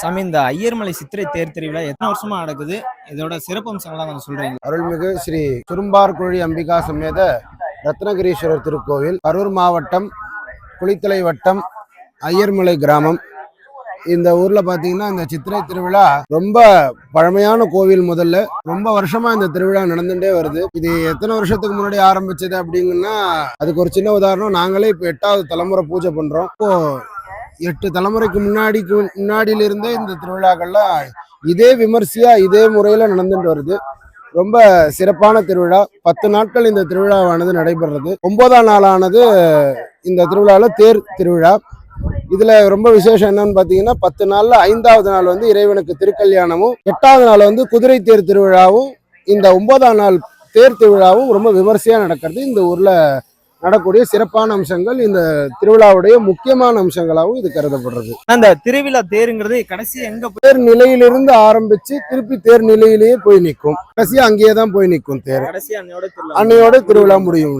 சாமி இந்த ஐயர்மலை சித்திரை தேர் திருவிழா எத்தனை வருஷமா நடக்குது? இதோட சிறப்பம்சங்கள்லாம் கொஞ்சம் சொல்றீங்க அருள்மிகு ஸ்ரீ சுரும்பார்குழி அம்பிகா சமேத ரத்னகிரீஸ்வரர் திருக்கோவில் கரூர் மாவட்டம் குளித்தலை வட்டம் ஐயர்மலை கிராமம். இந்த ஊர்ல பாத்தீங்கன்னா இந்த சித்திரை திருவிழா ரொம்ப பழமையான கோவில் முதல்ல. ரொம்ப வருஷமா இந்த திருவிழா நடந்துட்டே வருது. இது எத்தனை வருஷத்துக்கு முன்னாடி ஆரம்பிச்சது அப்படிங்கன்னா அதுக்கு ஒரு சின்ன உதாரணம் நாங்களே இப்போ எட்டாவது தலைமுறை பூஜை பண்றோம். இப்போ எட்டு தலைமுறைக்கு முன்னாடிக்கு முன்னாடியிலிருந்தே இந்த திருவிழாக்கள்லாம் இதே விமர்சையா இதே முறையில நடந்துட்டு வருது. ரொம்ப சிறப்பான திருவிழா. பத்து நாட்கள் இந்த திருவிழாவானது நடைபெறுறது. ஒன்பதாம் நாளானது இந்த திருவிழாவில் தேர் திருவிழா. இதுல ரொம்ப விசேஷம் என்னன்னு பாத்தீங்கன்னா பத்து நாள்ல ஐந்தாவது நாள் வந்து இறைவனுக்கு திருக்கல்யாணமும் எட்டாவது நாள் வந்து குதிரை தேர் திருவிழாவும் இந்த ஒன்பதாம் நாள் தேர் திருவிழாவும் ரொம்ப விமர்சையா நடக்கிறது இந்த ஊர்ல நடக்கூடிய சிறப்பான அம்சங்கள் இந்த திருவிழாவுடைய முக்கியமான அம்சங்களாகவும் இது கருதப்படுறது. அந்த திருவிழா தேருங்கிறது கடைசி எங்க தேர் நிலையிலிருந்து ஆரம்பிச்சு திருப்பி தேர் நிலையிலேயே போய் நிற்கும். கடைசியா அங்கேயே தான் போய் நிற்கும் தேர். கடைசி அன்னையோட திருவிழா முடியும்.